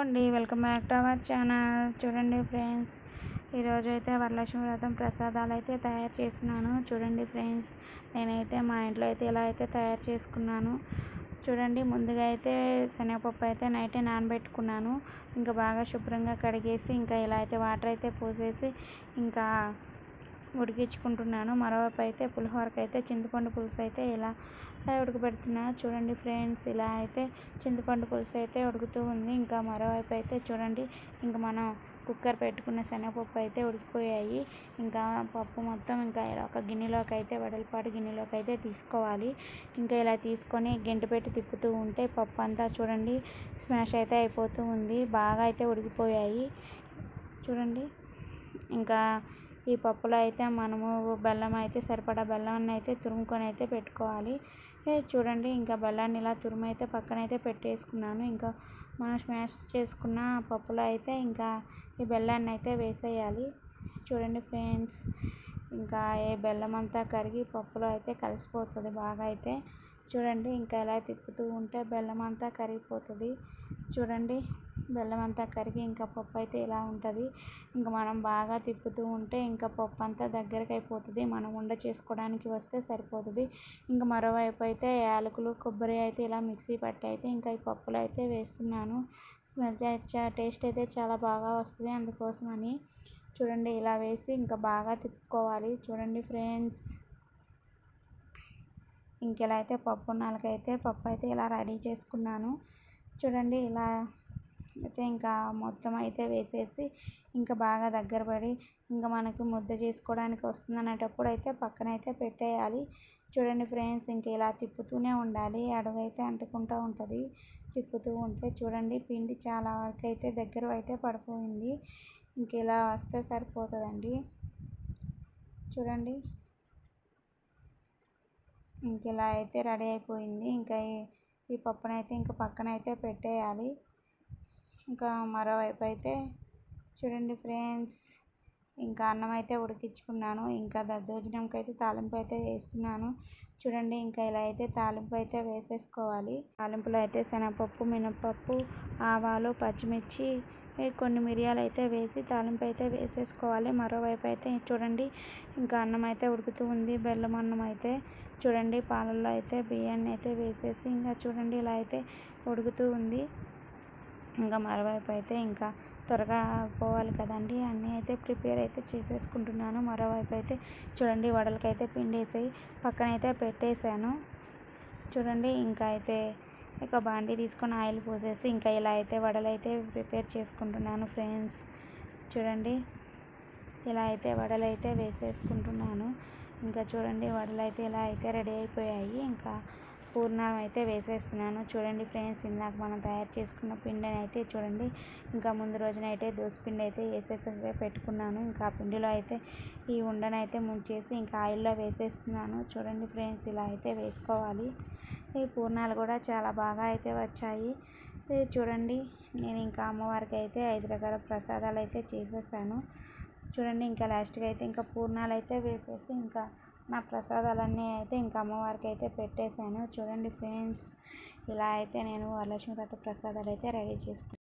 అండి welcome back to our channel. చూడండి friends ఈరోజు అయితే వరలక్ష్మి వ్రతం ప్రసాదాలు అయితే తయారు చేస్తున్నాను. చూడండి ఫ్రెండ్స్ నేనైతే మా ఇంట్లో అయితే ఇలా అయితే తయారు చేసుకున్నాను. చూడండి ముందుగా అయితే శనగపప్పు అయితే నైట్ నానబెట్టుకున్నాను. ఇంకా బాగా శుభ్రంగా కడిగేసి ఇంకా ఇలా అయితే వాటర్ అయితే పోసేసి ఇంకా ఉడికించుకుంటున్నాను. మరోవైపు అయితే పులిహోరకి అయితే చింతపండు పులుసు అయితే ఇలా ఉడకబెడుతున్నాను. చూడండి ఫ్రెండ్స్ ఇలా అయితే చింతపండు పులుసు అయితే ఉడుకుతూ ఉంది. ఇంకా మరోవైపు అయితే చూడండి ఇంకా మనం కుక్కర్ పెట్టుకున్న శనగపప్పు అయితే ఉడికిపోయాయి. ఇంకా పప్పు మొత్తం ఇంకా ఇలా ఒక గిన్నెలోకి అయితే వెడల్పాటి గిన్నెలోకి అయితే తీసుకోవాలి. ఇంకా ఇలా తీసుకొని గెంటి పెట్టి తిప్పుతూ ఉంటే పప్పు అంతా చూడండి స్మాష్ అయితే అయిపోతూ ఉంది. బాగా అయితే ఉడికిపోయాయి. చూడండి ఇంకా ఈ పప్పులో అయితే మనము బెల్లం అయితే సరిపడా బెల్లాన్ని అయితే తురుముకొని అయితే పెట్టుకోవాలి. చూడండి ఇంకా బెల్లాన్ని ఇలా తురుము అయితే పక్కన అయితే పెట్టేసుకున్నాను. ఇంకా మనం స్మాష్ చేసుకున్న పప్పులో అయితే ఇంకా ఈ బెల్లాన్ని అయితే వేసేయాలి. చూడండి ఫ్రెండ్స్ ఇంకా ఏ బెల్లం అంతా కరిగి పప్పులో అయితే కలిసిపోతుంది బాగా అయితే. చూడండి ఇంకా ఇలా తిప్పుతూ ఉంటే బెల్లం అంతా కరిగిపోతుంది. చూడండి బెల్లం అంతా కరిగి ఇంకా పప్పు అయితే ఇలా ఉంటుంది. ఇంకా మనం బాగా తిప్పుతూ ఉంటే ఇంకా పప్పు అంతా దగ్గరకు అయిపోతుంది. మనం ఉండ చేసుకోవడానికి వస్తే సరిపోతుంది. ఇంకా మరోవైపు అయితే యాలకులు కొబ్బరి అయితే ఇలా మిక్సీ పట్టి అయితే ఇంకా ఈ పప్పులు అయితే వేస్తున్నాను. స్మెల్ టేస్ట్ అయితే చాలా బాగా వస్తుంది అందుకోసమని. చూడండి ఇలా వేసి ఇంకా బాగా తిప్పుకోవాలి. చూడండి ఫ్రెండ్స్. ఇంకెలా అయితే పప్పు నాలుగైతే పప్పు అయితే ఇలా రెడీ చేసుకున్నాను. చూడండి ఇలా అయితే ఇంకా మొత్తం అయితే వేసేసి ఇంకా బాగా దగ్గర పడి ఇంకా మనకి ముద్ద చేసుకోవడానికి వస్తుంది అనేటప్పుడు అయితే పక్కన అయితే పెట్టేయాలి. చూడండి ఫ్రెండ్స్ ఇంక ఇలా తిప్పుతూనే ఉండాలి. అడుగైతే అంటుకుంటూ ఉంటుంది. తిప్పుతూ ఉంటే చూడండి పిండి చాలా వరకు అయితే దగ్గర అయితే పడిపోయింది. ఇంక ఇలా వస్తే సరిపోతుందండి. చూడండి. ఇంక ఇలా అయితే రెడీ అయిపోయింది. ఇంకా ఈ పప్పునైతే ఇంకా పక్కన అయితే పెట్టేయాలి. ఇంకా మరోవైపు అయితే చూడండి ఫ్రెండ్స్ ఇంకా అన్నం అయితే ఉడికించుకున్నాను. ఇంకా దద్దోజనంకి అయితే తాలింపు అయితే వేస్తున్నాను. చూడండి ఇంకా ఇలా అయితే తాలింపు అయితే వేసేసుకోవాలి. తాలింపులో అయితే శనగపప్పు మినపప్పు ఆవాలు పచ్చిమిర్చి కొన్ని మిరియాలు అయితే వేసి తాలింపు అయితే వేసేసుకోవాలి. మరోవైపు అయితే చూడండి ఇంకా అన్నం అయితే ఉడుకుతూ ఉంది. బెల్లం అన్నం అయితే చూడండి పాలల్లో అయితే బియ్యాన్ని అయితే వేసేసి ఇంకా చూడండి ఇలా అయితే ఉడుకుతూ ఉంది. ఇంకా మరోవైపు అయితే ఇంకా త్వరగా పోవాలి కదండి. అన్నీ అయితే ప్రిపేర్ అయితే చేసేసుకుంటున్నాను. మరోవైపు అయితే చూడండి వడలకైతే పిండేసి వేసి పక్కన అయితే పెట్టేశాను. చూడండి ఇంకా అయితే ఇక బాండీ తీసుకొని ఆయిల్ పోసేసి ఇంకా ఇలా అయితే వడలు అయితే ప్రిపేర్ చేసుకుంటున్నాను ఫ్రెండ్స్. చూడండి ఇలా అయితే వడలు అయితే వేసేసుకుంటున్నాను. ఇంకా చూడండి వడలు అయితే ఇలా అయితే రెడీ అయిపోయాయి. ఇంకా పూర్ణం అయితే వేసేస్తున్నాను. చూడండి ఫ్రెండ్స్ ఇందాక మనం తయారు చేసుకున్న పిండిని అయితే చూడండి ఇంకా ముందు రోజున అయితే పిండి అయితే వేసేసి పెట్టుకున్నాను. ఇంకా ఆ పిండిలో అయితే ఈ ఉండనైతే ముంచేసి ఇంకా ఆయిల్లో వేసేస్తున్నాను. చూడండి ఫ్రెండ్స్ ఇలా అయితే వేసుకోవాలి. ఈ పూర్ణాలు కూడా చాలా బాగా అయితే వచ్చాయి. చూడండి నేను ఇంకా అమ్మవారికి అయితే ఐదు రకాల ప్రసాదాలు అయితే చేసేసాను. చూడండి ఇంకా లాస్ట్గా అయితే ఇంకా పూర్ణాలు అయితే వేసేసి ఇంకా నా ప్రసాదాలన్నీ అయితే ఇంకా అమ్మవారికి అయితే పెట్టేశాను. చూడండి ఫ్రెండ్స్ ఇలా అయితే నేను వరలక్ష్మి వ్రత ప్రసాదాలు అయితే రెడీ చేసుకున్నాను.